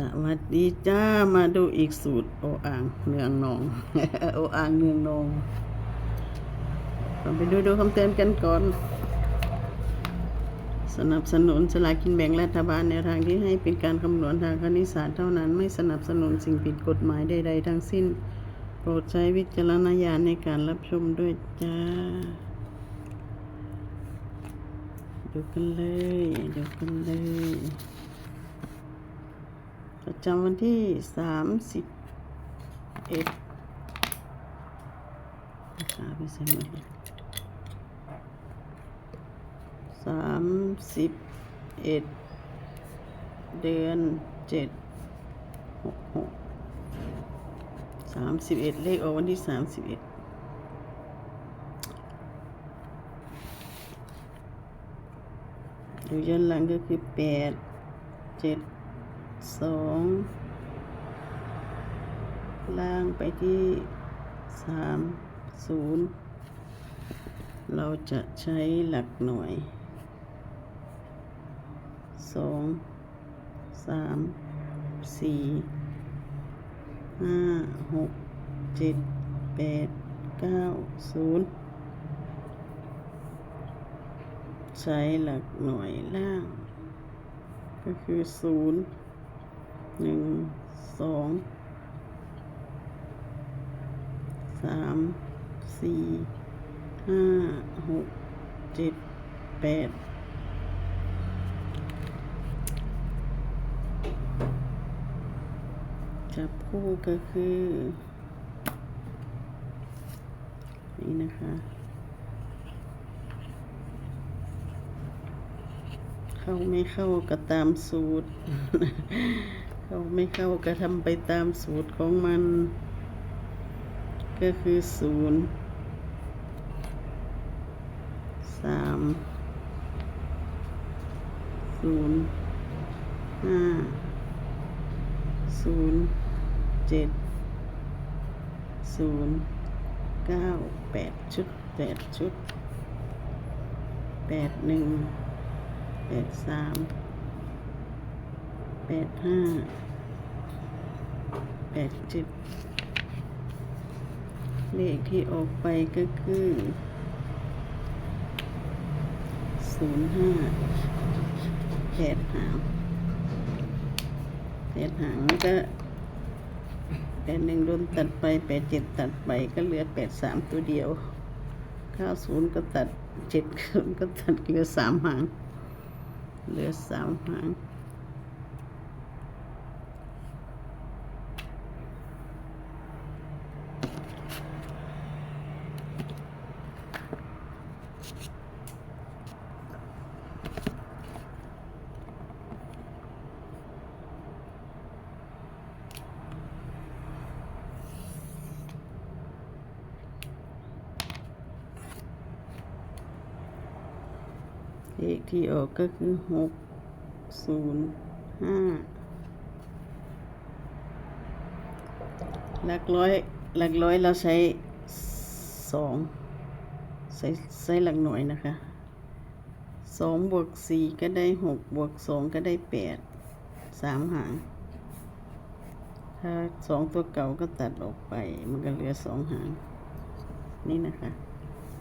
สวัสดีจ้ามาดูอีกสูตร โออ่างเนืองนอง โออ่างเนืองนองเราไปดูดูคำเตือนกันก่อน สนับสนุนสลากกินแบ่งรัฐบาลแนวทางที่ให้เป็นการคำนวณทางคณิตศาสตร์เท่านั้นไม่สนับสนุนสิ่งผิดกฎหมายใดๆทั้งสิ้น โปรดใช้วิจารณญาณในการรับชมด้วยจ้า ดูกันเลย ดูกันเลย ประจำวันที่สามสิบเอ็ดหาไปเซ็นหมดสามสิบเอ็ดเดือนเจ็ดหกหกสามสิบเอ็ดเลขออกวันที่สามสิบเอ็ดดูย้อนหลังก็คือแปดเจ็ด สองล่างไปที่สามศูนย์เราจะใช้หลักหน่วยสองสามสี่ห้าหกเจ็ดแปดเก้าศูนย์ใช้หลักหน่วยล่าง ก็คือศูนย์ หนึ่งสองสามสี่ห้าหกเจ็ดแปดจับคู่ก็คือ นี่นะคะเข้าไม่เข้าก็ตามสูตร เข้าไม่เข้าก็ทำไปตามสูตรของมัน ก็คือศูนย์สามศูนย์ห้าศูนย์เจ็ดศูนย์เก้าแปดชุดแปดชุดแปดหนึ่งแปดสาม แปดห้าแปดเจ็ดเลขที่ออกไปก็คือศูนย์ห้าแปดหางแปดหางก็แปดหนึ่งโดนตัดไปแปดเจ็ดตัดไปก็เหลือแปดสามตัวเดียวเก้าศูนย์ก็ตัดเจ็ดศูนย์ก็ตัดเหลือสามหาง เหลือสามหาง เลขที่ออกก็คือหกศูนย์ห้าหลักร้อยหลักร้อยเราใช้สองใช้ใช้หลักหน่วยนะคะสองบวกสี่ก็ได้หกบวกสองก็ได้แปดสามหางถ้าสองตัวเก่าก็ตัดออกไป มันก็เหลือสองหาง นี่นะคะ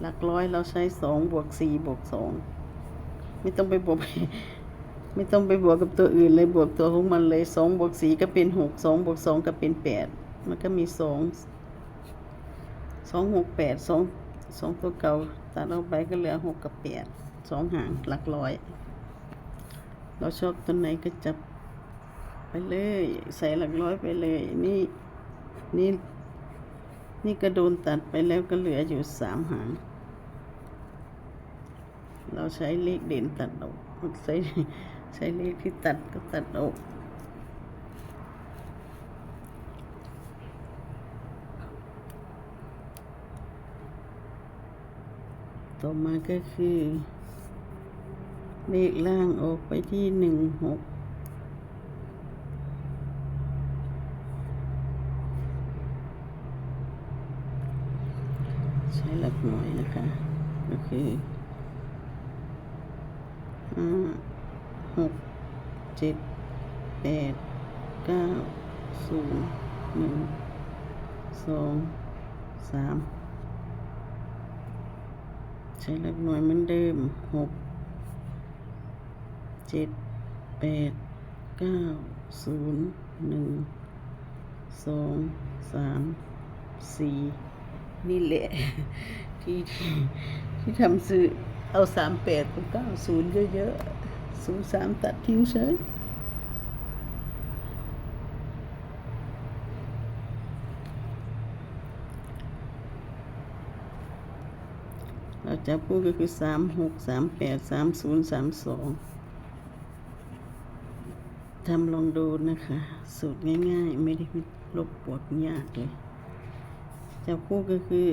หลักร้อยเราใช้สองบวกสี่บวกสอง ไม่ต้องไปบวกไม่ต้องไปบวกกับตัวอื่นเลยบวกตัวของมันเลยสองบวกสี่ก็เป็นหกสองบวกสองก็เป็นแปดมันก็มีสองสองหกแปดสองสองตัวเก่าตัดออกไปก็เหลือหกกับแปดสองหางหลักร้อย เราชอบตัวไหนก็จับไปเลย ใส่หลักร้อยไปเลย นี่นี่นี่ก็โดนตัดไปแล้วก็เหลืออยู่สามหาง เราใช้เลขเด่นตัดออกใช้ใช้เลขที่ตัดก็ตัดออกต่อมาก็คือ เลขล่างออกไปที่หนึ่งหกใช้หลักหน่วยนะคะก็คือ หกเจ็ดแปดเก้าศูนย์หนึ่งสองสามใช้หลักหน่วยเหมือนเดิมหกเจ็ดแปดเก้าศูนย์หนึ่งสองสามสี่นี่แหละที่ที่ที่ทำซื้อเอาสามแปดกับเก้าศูนย์เยอะๆ ศูนย์สามตัดทิ้งเฉยเราจะพูดก็คือสามหกสามแปดสามศูนย์สามสองทำลองดูนะคะ สูตรง่าย ๆ ไม่ได้ลบปวดยากเลย จะพูดก็คือ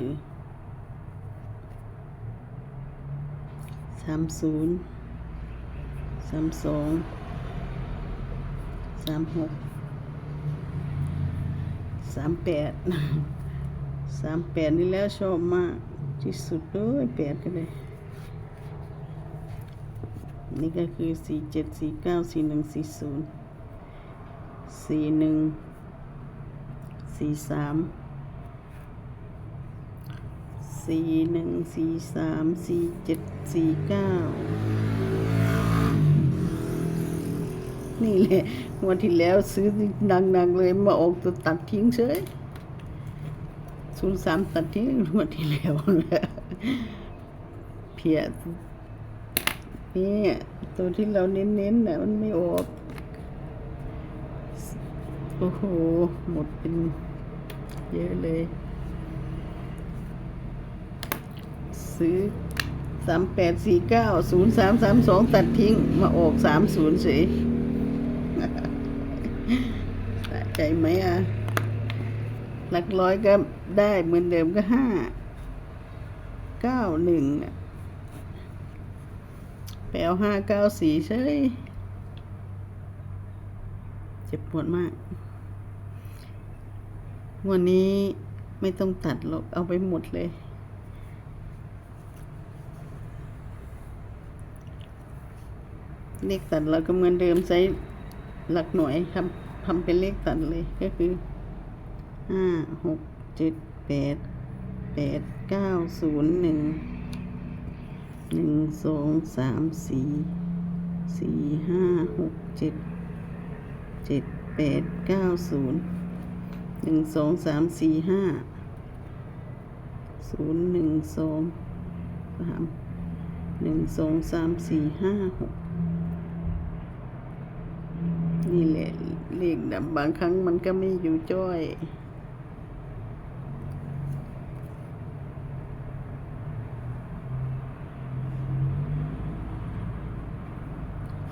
สามศูนย์ สามสองสามหกสามแปดสามแปดนี่แล้วชอบมากที่สุดเลยแปดก็เลย นี่ก็คือสี่เจ็ดสี่เก้าสี่หนึ่งสี่ศูนย์สี่หนึ่งสี่สามสี่หนึ่งสี่สามสี่เจ็ดสี่เก้า นี่แหละวันที่แล้วซื้อดังๆเลยมาออกตัวตัดทิ้งเฉยศูนย์สามตัดที่งวดที่แล้วเพียนี่ตัวที่เราเน้นๆน่ะมันไม่ออกโอ้โห หมดเป็นเยอะเลย ซื้อสามแปดสี่เก้าศูนย์สามสามสองตัดทิ้งมาออกสามศูนย์เฉย ใจไหมอะ หลักร้อยก็ได้เหมือนเดิมก็ห้า เก้าหนึ่งแปลห้าเก้าสี่ใช่เจ็บปวดมาก วันนี้ไม่ต้องตัดหรอกเอาไปหมดเลยเลขตัดเราก็เหมือนเดิมใช้หลักหน่วยทำ ทำเป็นเลขตัดเลยก็คือห้าหกเจ็ดแปดแปดเก้าศูนย์หนึ่งหนึ่งสองสามสี่สี่ห้าหกเจ็ดเจ็ดแปดเก้าศูนย์หนึ่งสองสามสี่ห้าศูนย์หนึ่งสองสามหนึ่งสองสามสี่ห้าหกนี่แหละ เลขดับบางครั้งมันก็ไม่อยู่จ้อย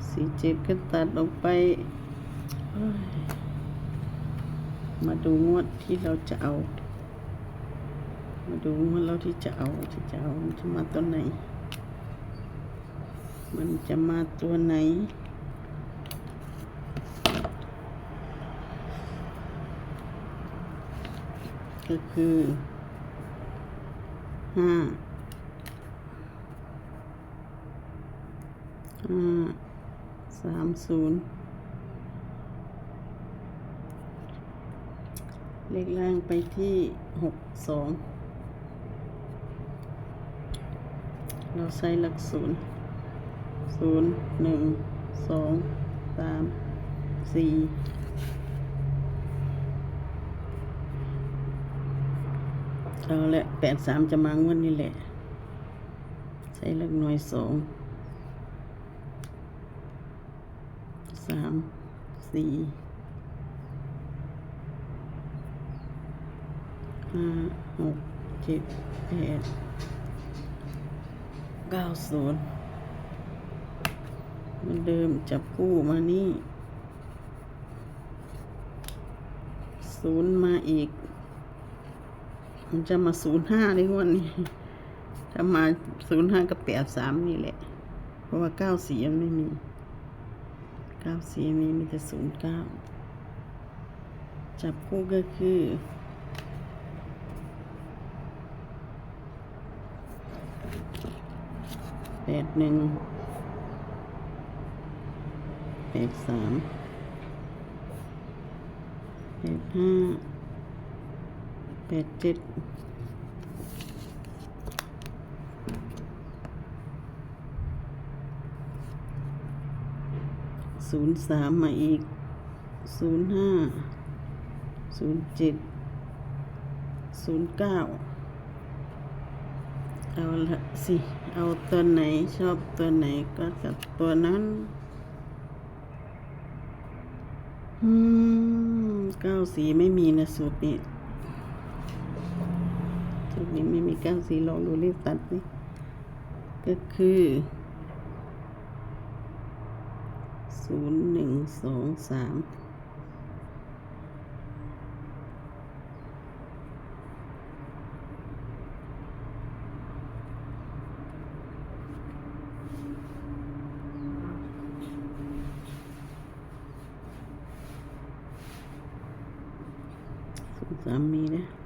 สี่เจ็ดก็ตัดออกไป มาดูงวดที่เราจะเอา มาดูงวดเราที่จะเอาที่จะเอามันจะมาตัวไหน มันจะมาตัวไหน ก็คือห้าห้าสามศูนย์เลขล่างไปที่หกสองเราใช้หลักศูนย์ศูนย์หนึ่งสองสามสี่ เอาละแปดสามจะมางวันนี้แหละ ใช้หลักหน่วยสองสามสี่ห้าหกเจ็ดแปดเก้าศูนย์มันเดิมจับคู่มานี่ศูนย์มาอีก มันจะมาศูนย์ห้าในงวันนี้ถ้ามาศูนย์ห้ากับแปดสามนี่แหละ เพราะว่าเก้าสี่ยังไม่มีเก้าสี่มีมีแต่ศูนย์เก้าจับคู่ก็คือแปดหนึ่งแปดสามแปดห้า แปดเจ็ดศูนย์สามมาอีกศูนย์ห้าศูนย์เจ็ดศูนย์เก้าเอาละสิ เอาตัวไหนชอบตัวไหนก็กับตัวนั้นอืมเก้าสีไม่มีนะสูตรนี้ นี้ไม่มีเก้าสีลองดูรีบตัดนี่ก็คือศูนย์หนึ่งสองสามสามมีนะ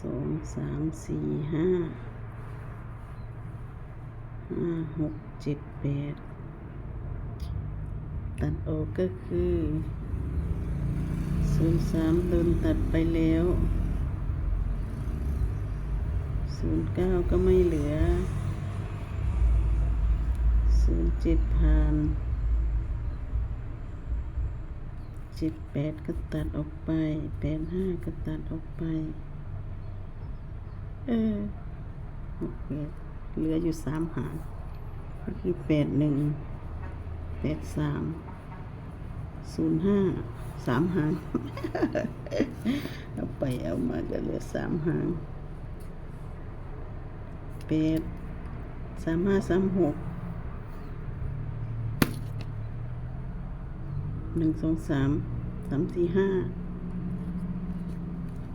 สองสามสี่ห้าห้าหกเจ็ดแปดตัดออกก็คือศูนย์สามโดนตัดไปแล้วศูนย์เก้าก็ไม่เหลือศูนย์เจ็ดผ่านเจ็ดแปดก็ตัดออกไปแปดห้าก็ตัดออกไป เออหกแปดเหลืออยู่สามหางก็คือแปดหนึ่งแปดสามศูนย์ห้าสามหาง เอาไปเอามาก็เหลือสามหางแปดสามห้าสามหกหนึ่งสองสามสามสี่ห้า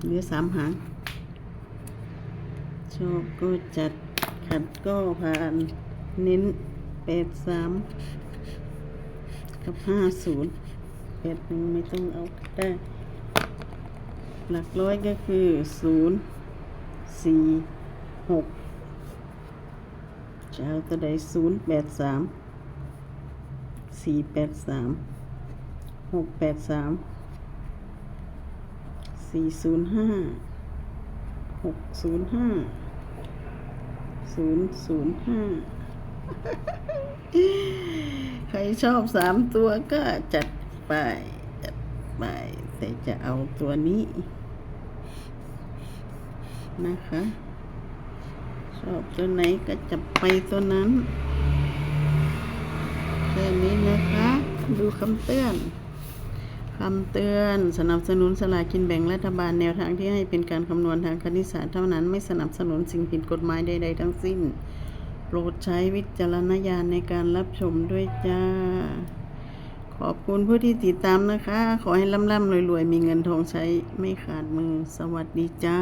เหลือสามหาง อบก็จัด ขัดก็ผ่าน เน้นแปดสามกับห้าศูนย์แปดหนึ่งไม่ต้องเอาได้ หลักร้อยก็คือศูนย์สี่หกจะเอาตัวใดศูนย์แปดสามสี่แปดสามหกแปดสามสี่ศูนย์ห้าหกศูนย์ห้า ศูนย์ศูนย์ห้าใครชอบสามตัวก็จัดไปจัดไปแต่จะเอาตัวนี้ นะคะ ชอบตัวไหนก็จะไปตัวนั้นแค่นี้นะคะ ดูคำเตือน คำเตือนสนับสนุนสลากินแบ่งรัฐบาลแนวทางที่ให้เป็นการคำนวณทางคณิตศาสตร์เท่านั้นไม่สนับสนุนสิ่งผิดกฎหมายใด ๆ ทั้งสิ้น โปรดใช้วิจารณญาณในการรับชมด้วยจ้า ขอบคุณผู้ที่ติดตามนะคะ ขอให้ร่ำๆรวยๆ มีเงินทองใช้ไม่ขาดมือสวัสดีจ้า